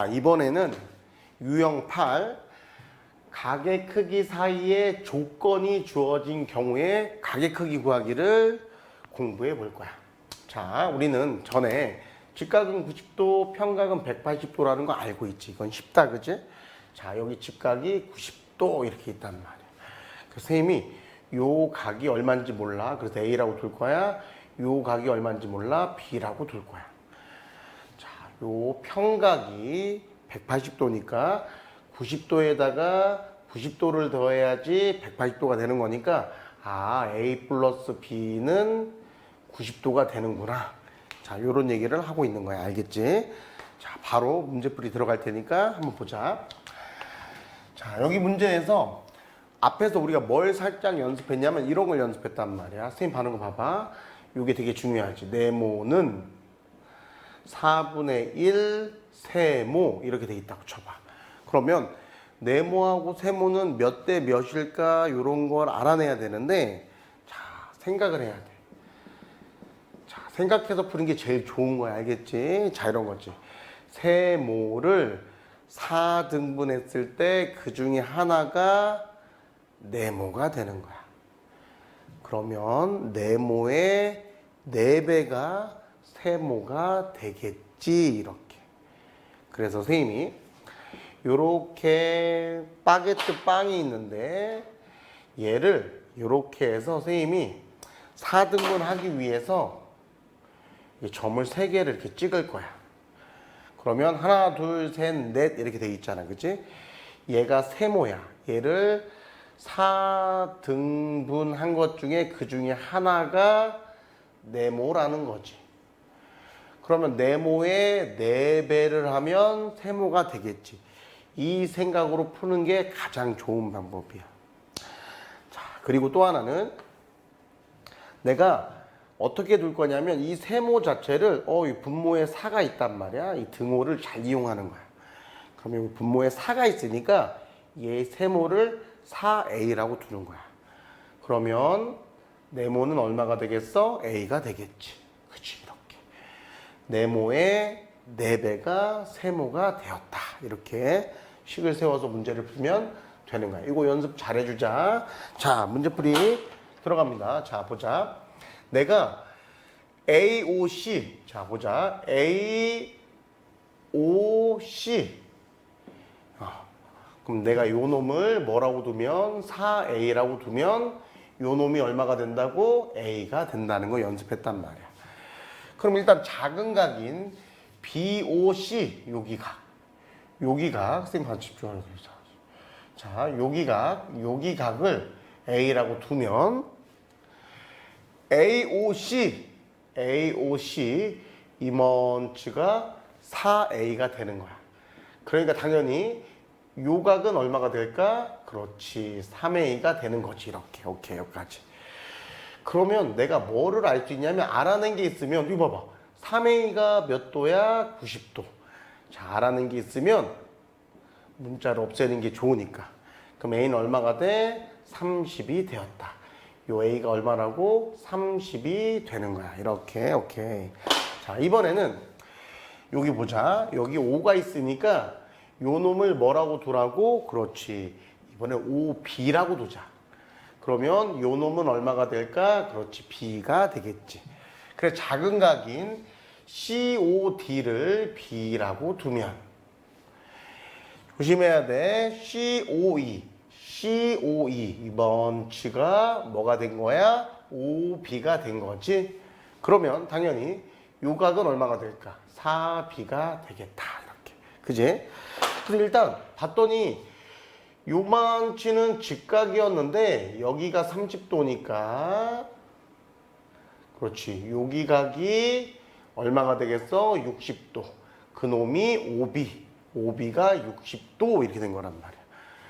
자, 이번에는 유형 8 가게 크기 사이에 조건이 주어진 경우에 가게 크기 구하기를 공부해 볼 거야. 자, 우리는 전에 직각은 90도, 평각은 180도라는 거 알고 있지. 이건 쉽다, 그지? 자, 여기 직각이 90도 이렇게 있단 말이야. 그 선생님이 요 각이 얼마인지 몰라. 그래서 A라고 둘 거야. 요 각이 얼마인지 몰라. B라고 둘 거야. 자, 요 평각이 180도니까 90도에다가 90도를 더해야지 180도가 되는 거니까 아, A 플러스 B는 90도가 되는구나. 자, 요런 얘기를 하고 있는 거야. 알겠지? 자, 바로 문제풀이 들어갈 테니까 한번 보자. 자, 여기 문제에서 앞에서 우리가 뭘 살짝 연습했냐면 이런 걸 연습했단 말이야. 선생님 하는 거 봐봐. 이게 되게 중요하지. 네모는 4분의 1 세모 이렇게 돼 있다고 쳐봐. 그러면 네모하고 세모는 몇 대 몇일까 이런 걸 알아내야 되는데 자 생각을 해야 돼. 자 생각해서 푸는 게 제일 좋은 거야 알겠지? 자 이런 거지. 세모를 4등분했을 때 그 중에 하나가 네모가 되는 거야. 그러면 네모의 4배가 세모가 되겠지 이렇게. 그래서 선생님이 요렇게 바게트 빵이 있는데 얘를 요렇게 해서 선생님이 4등분 하기 위해서 이 점을 3개를 이렇게 찍을 거야. 그러면 하나, 둘, 셋, 넷 이렇게 돼 있잖아. 그치? 얘가 세모야. 얘를 4등분 한 것 중에 그 중에 하나가 네모라는 거지. 그러면 네모의 4배를 하면 세모가 되겠지. 이 생각으로 푸는 게 가장 좋은 방법이야. 자, 그리고 또 하나는 내가 어떻게 둘 거냐면 이 세모 자체를 어, 이 분모에 4가 있단 말이야. 이 등호를 잘 이용하는 거야. 그러면 이 분모에 4가 있으니까 얘 세모를 4a라고 두는 거야. 그러면 네모는 얼마가 되겠어? a가 되겠지. 그치. 네모의 4배가 세모가 되었다. 이렇게 식을 세워서 문제를 풀면 되는 거야. 이거 연습 잘 해주자. 자, 문제풀이 들어갑니다. 자, 보자. 내가 AOC. 자, 보자. AOC. 어, 그럼 내가 요 놈을 뭐라고 두면 4A라고 두면 요 놈이 얼마가 된다고? A가 된다는 거 연습했단 말이야. 그럼 일단 작은 각인 BOC. 여기 각 선생님 한 집중하는 거죠. 자, 여기 각, 여기 각을 A라고 두면 AOC AOC 이먼치가 4A가 되는 거야. 그러니까 당연히 요 각은 얼마가 될까? 그렇지. 3A가 되는 거지. 이렇게. 오케이. 여기까지. 그러면 내가 뭐를 알 수 있냐면 알아낸 게 있으면 이거 봐봐. 3A가 몇 도야? 90도. 자, 알아낸 게 있으면 문자를 없애는 게 좋으니까. 그럼 A는 얼마가 돼? 30이 되었다. 요 A가 얼마라고? 30이 되는 거야. 이렇게. 오케이. 자, 이번에는 여기 보자. 여기 5가 있으니까 요 놈을 뭐라고 두라고? 그렇지. 이번에 5B라고 두자. 그러면 요 놈은 얼마가 될까? 그렇지. B가 되겠지. 그래 작은 각인 COD를 B라고 두면 조심해야 돼. COE. COE. 이번 치가 뭐가 된 거야? OB가 된 거지. 그러면 당연히 요 각은 얼마가 될까? 4B가 되겠다. 이렇게. 그지? 일단 봤더니 요만치는 직각이었는데 여기가 30도니까 그렇지. 여기 각이 얼마가 되겠어? 60도. 그 놈이 5B. 5B가 60도 이렇게 된 거란 말이야.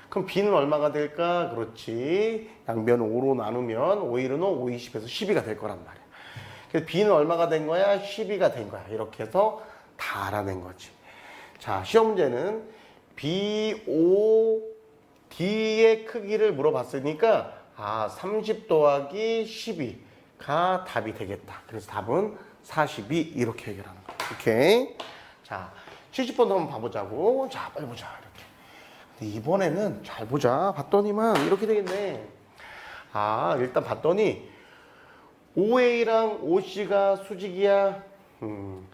그럼 B는 얼마가 될까? 그렇지. 양변 5로 나누면 5 1은 5, 5 20에서 12가 될 거란 말이야. 그래서 B는 얼마가 된 거야? 12가 된 거야. 이렇게 해서 다 알아낸 거지. 자, 시험 문제는 BO D의 크기를 물어봤으니까 아, 30 더하기 12가 답이 되겠다. 그래서 답은 42 이렇게 해결하는 거야. 오케이. 자, 70번도 한번 봐보자고. 자, 빨리 보자. 이렇게. 근데 이번에는 잘 보자. 봤더니만 이렇게 되겠네. 아, 일단 봤더니 OA랑 OC가 수직이야. 음.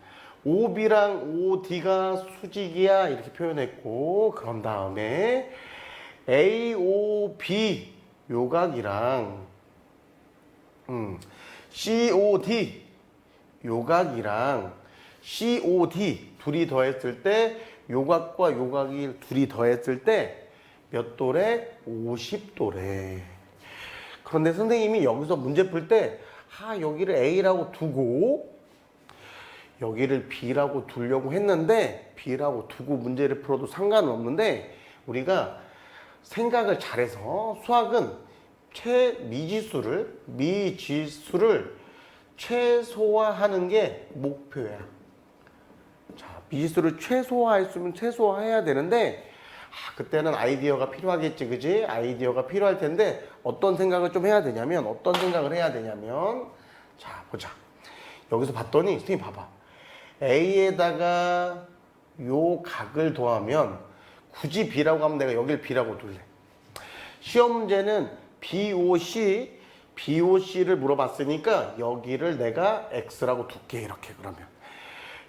OB랑 OD가 수직이야. 이렇게 표현했고, 그런 다음에 AOB 요각이랑 음, COD 요각이랑 COD 둘이 더했을 때 요각과 요각이 둘이 더했을 때 몇 도래? 50도래. 그런데 선생님이 여기서 문제 풀 때, 아, 여기를 A라고 두고, 여기를 B라고 두려고 했는데, B라고 두고 문제를 풀어도 상관은 없는데, 우리가 생각을 잘해서 수학은 최미지수를, 미지수를 최소화하는 게 목표야. 자, 미지수를 있으면 최소화해야 되는데, 아, 그때는 아이디어가 필요하겠지, 그지? 아이디어가 필요할 텐데, 어떤 생각을 좀 해야 되냐면, 어떤 생각을 해야 되냐면, 자, 보자. 여기서 봤더니, 선생님 봐봐. A에다가 요 각을 더하면, 굳이 B라고 하면 내가 여길 B라고 둘래. 시험 문제는 BOC, BOC를 물어봤으니까, 여기를 내가 X라고 둘게, 이렇게 그러면.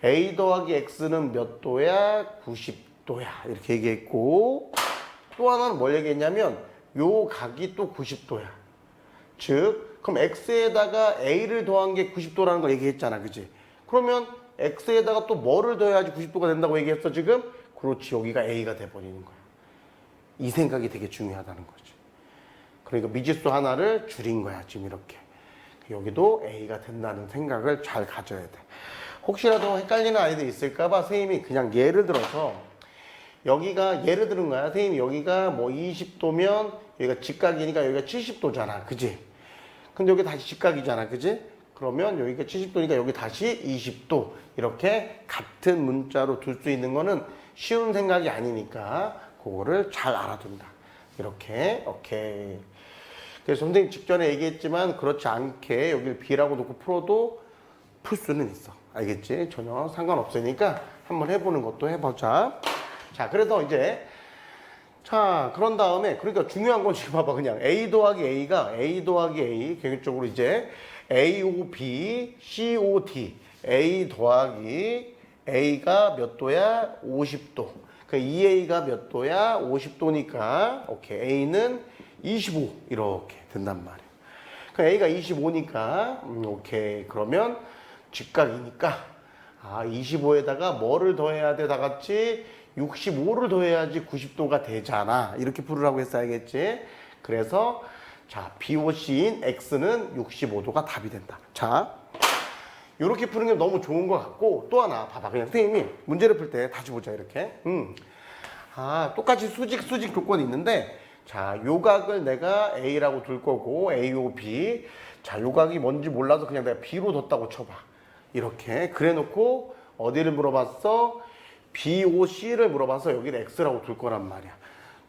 A 더하기 X는 몇 도야? 90도야. 이렇게 얘기했고, 또 하나는 뭘 얘기했냐면, 요 각이 또 90도야. 즉, 그럼 X에다가 A를 더한 게 90도라는 걸 얘기했잖아. 그지? 그러면 X에다가 또 뭐를 더해야지 90도가 된다고 얘기했어, 지금? 그렇지. 여기가 A가 돼버리는 거야. 이 생각이 되게 중요하다는 거지. 그러니까 미지수 하나를 줄인 거야, 지금 이렇게. 여기도 A가 된다는 생각을 잘 가져야 돼. 혹시라도 헷갈리는 아이들 있을까봐 선생님이 그냥 예를 들어서 여기가 예를 들은 거야. 선생님이 여기가 뭐 20도면 여기가 직각이니까 여기가 70도잖아. 그지? 근데 여기 다시 직각이잖아. 그지? 그러면 여기가 70도니까 여기 다시 20도. 이렇게 같은 문자로 둘 수 있는 거는 쉬운 생각이 아니니까 그거를 잘 알아둔다. 이렇게. 오케이. 그래서 선생님 직전에 얘기했지만 그렇지 않게 여기를 B라고 놓고 풀어도 풀 수는 있어. 알겠지? 전혀 상관없으니까 한번 해보는 것도 해보자. 자, 그래서 이제 자, 그런 다음에 그러니까 중요한 건 지금 봐봐 그냥 A 더하기 A가 A 더하기 A 개인적으로 이제 AOB, COD A 더하기 A가 몇 도야? 50도. 그 2A가 몇 도야? 50도니까 오케이 A는 25 이렇게 된단 말이야. 그 A가 25니까 음, 오케이 그러면 직각이니까 아 25에다가 뭐를 더해야 돼 다 같이 65를 더해야지 90도가 되잖아 이렇게 풀으라고 했어야겠지 그래서 자 BOC인 X는 65도가 답이 된다 자 이렇게 푸는 게 너무 좋은 것 같고 또 하나 봐봐. 그냥 선생님이 문제를 풀 때 다시 보자 이렇게. 음. 아 똑같이 수직 수직 조건이 있는데 자 요각을 내가 A라고 둘 거고 AOB 자 요각이 뭔지 몰라서 그냥 내가 B로 뒀다고 쳐봐. 이렇게 그래 놓고 어디를 물어봤어? BOC를 물어봐서 여기를 X라고 둘 거란 말이야.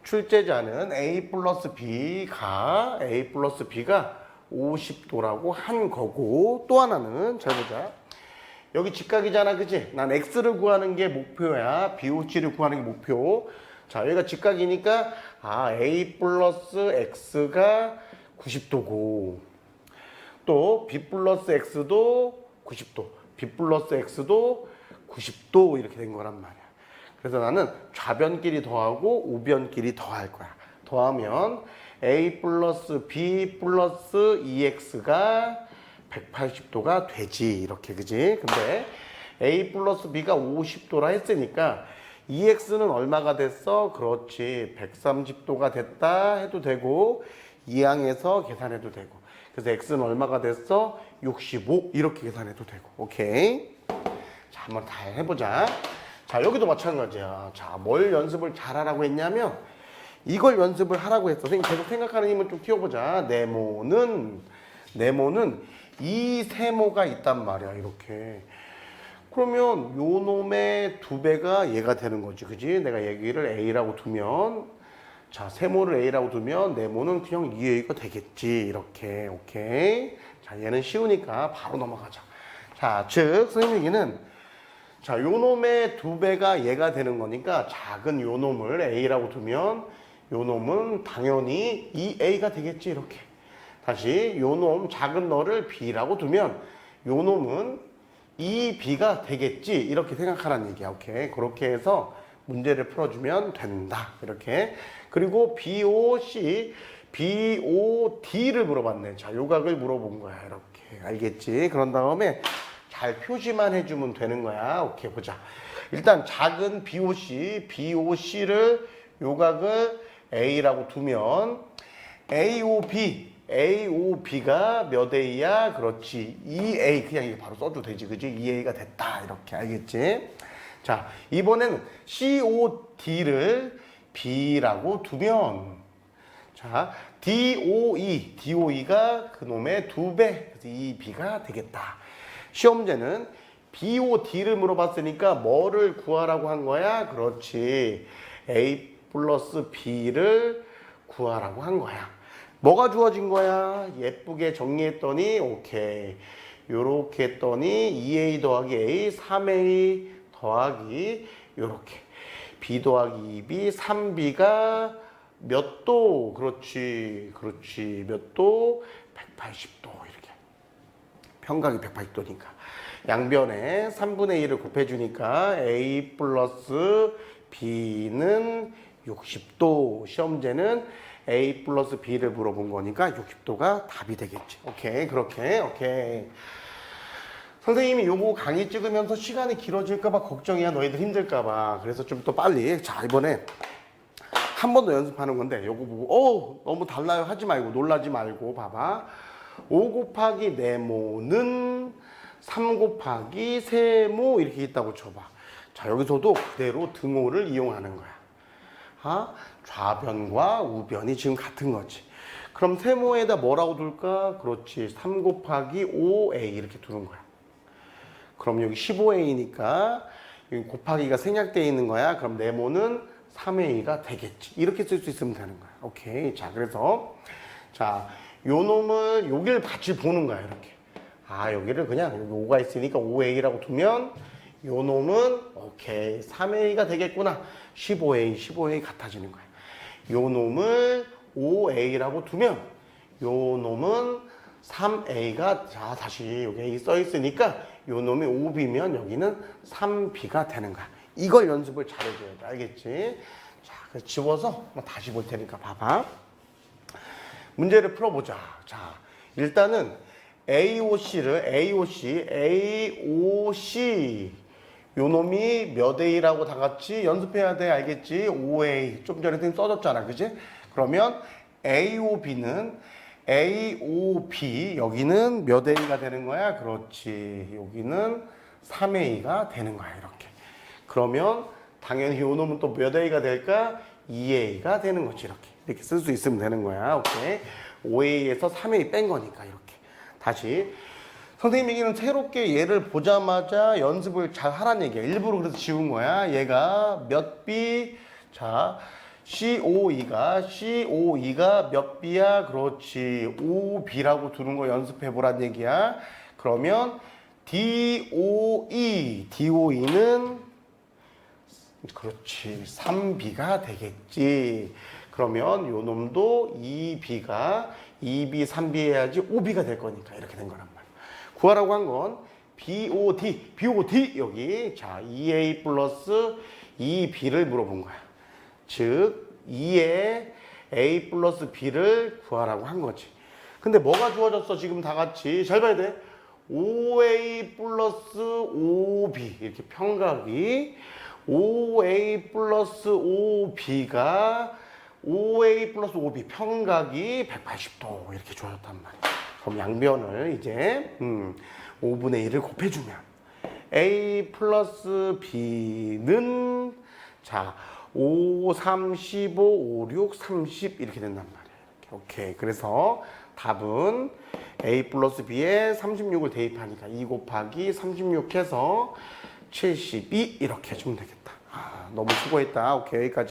출제자는 A 플러스 B가 A 플러스 B가 50도라고 한 거고 또 하나는 잘 보자. 여기 직각이잖아 그지 난 X를 구하는 게 목표야. BOC를 구하는 게 목표. 자 여기가 직각이니까 아 A 플러스 X가 90도고. 또 B 플러스 X도 90도. B 플러스 X도 90도 이렇게 된 거란 말이야. 그래서 나는 좌변끼리 더하고 우변끼리 더할 거야. 더하면 A 플러스 B 플러스 EX가 180도가 되지. 이렇게 그지? 근데 A 플러스 B가 50도라 했으니까 EX는 얼마가 됐어? 그렇지. 130도가 됐다 해도 되고 이 항에서 계산해도 되고. 그래서 X는 얼마가 됐어? 65 이렇게 계산해도 되고. 오케이? 자 한번 다 해보자. 자 여기도 마찬가지야. 자 뭘 연습을 잘하라고 했냐면 이걸 연습을 하라고 했어. 선생님 계속 생각하는 힘을 좀 키워보자. 네모는 네모는 이 세모가 있단 말이야 이렇게. 그러면 요 놈의 두 배가 얘가 되는 거지 그지? 내가 얘기를 A라고 두면 자 세모를 A라고 두면 네모는 그냥 2A가 되겠지. 이렇게 오케이? 자 얘는 쉬우니까 바로 넘어가자. 자즉 선생님 얘기는 자, 요 놈의 두 배가 얘가 되는 거니까 작은 요 놈을 A라고 두면 요 놈은 당연히 2A가 되겠지 이렇게. 다시 요 놈 작은 너를 B라고 두면 요 놈은 2B가 되겠지 이렇게 생각하라는 얘기야. 오케이. 그렇게 해서 문제를 풀어주면 된다. 이렇게. 그리고 BOC, BOD를 물어봤네. 자, 요각을 물어본 거야. 이렇게. 알겠지? 그런 다음에 잘 표시만 해주면 되는 거야. 오케이, 보자. 일단 작은 BOC, BOC를 요각을 A라고 두면 AOB, AOB가 몇 A야? 그렇지. 2A. 그냥 이게 바로 써도 되지. 그지? 2A가 됐다. 이렇게. 알겠지? 자, 이번에는 COD를 B라고 두면 자, DOE, DOE가 그놈의 두 배, 그래서 2B가 되겠다. 시험제는 BOD를 물어봤으니까 뭐를 구하라고 한 거야? 그렇지. A 플러스 B를 구하라고 한 거야. 뭐가 주어진 거야? 예쁘게 정리했더니 오케이. 요렇게 했더니 2A 더하기 A, 3A 더하기 요렇게. B 더하기 2B, 3B가 몇 도? 그렇지. 그렇지. 몇 도? 180도. 이렇게. 평각이 180도니까. 양변에 3분의 1을 곱해주니까 A 플러스 B는 60도. 시험제는 A 플러스 B를 물어본 거니까 60도가 답이 되겠지. 오케이. 그렇게. 오케이. 선생님이 요거 강의 찍으면서 시간이 길어질까봐 걱정이야. 너희들 힘들까봐. 그래서 좀 더 빨리. 자, 이번에 한 번 더 연습하는 건데 요거 보고 어 너무 달라요 하지 말고 놀라지 말고 봐봐 5 곱하기 네모는 3 곱하기 세모 이렇게 있다고 쳐봐 자 여기서도 그대로 등호를 이용하는 거야 아 좌변과 우변이 지금 같은 거지 그럼 세모에다 뭐라고 둘까 그렇지 3 곱하기 5a 이렇게 두는 거야 그럼 여기 15a니까 여기 곱하기가 생략되어 있는 거야 그럼 네모는 3A가 되겠지. 이렇게 쓸 수 있으면 되는 거야. 오케이. 자, 그래서, 자, 요 놈을 여기를 같이 보는 거야. 이렇게. 아, 여기를 그냥 여기 5가 있으니까 5A라고 두면 요 놈은 오케이. 3A가 되겠구나. 15A, 15A 같아지는 거야. 요 놈을 5A라고 두면 요 놈은 3A가 자, 다시 여기 써 있으니까 요 놈이 5B면 여기는 3B가 되는 거야. 이걸 연습을 잘해줘야 돼. 알겠지? 자, 지워서 다시 볼 테니까 봐봐. 문제를 풀어보자. 자, 일단은 AOC를 AOC, AOC 요 놈이 몇 A라고 다 같이 연습해야 돼. 알겠지? 5A. 좀 전에 선생님 써줬잖아. 그지? 그러면 AOB는 AOB 여기는 몇 A가 되는 거야? 그렇지. 여기는 3A가 되는 거야. 이렇게. 그러면 당연히 요 놈은 또 몇 A가 될까? 2A가 되는 거지 이렇게 이렇게 쓸 수 있으면 되는 거야 오케이 5A에서 3A 뺀 거니까 이렇게 다시 선생님에게는 새롭게 얘를 보자마자 연습을 잘 하라는 얘기야. 일부러 그래서 지운 거야. 얘가 몇 B 자 COE가 COE가 몇 B야? 그렇지. 5B라고 두는 거 연습해 보란 얘기야. 그러면 DOE DOE는 그렇지. 3B가 되겠지. 그러면 요 놈도 2B가 2B, 3B 해야지 5B가 될 거니까. 이렇게 된 거란 말이야. 구하라고 한 건 BOD, BOD 여기 자 2A 플러스 2B를 물어본 거야. 즉 2에 A 플러스 B를 구하라고 한 거지. 근데 뭐가 주어졌어 지금 다 같이 잘 봐야 돼. 5A 플러스 5B 이렇게 평각이 5A 플러스 5B가 5A 플러스 5B 평각이 180도 이렇게 주어졌단 말이야. 그럼 양변을 이제 음, 5분의 1을 곱해주면 A 플러스 B는 자 5, 3, 15, 5, 6, 30 이렇게 된단. 이렇게. 오케이. 그래서 답은 A 플러스 B에 36을 대입하니까 2 곱하기 36 해서 72 이렇게 해주면 되겠다. 아, 너무 수고했다. 오케이 여기까지.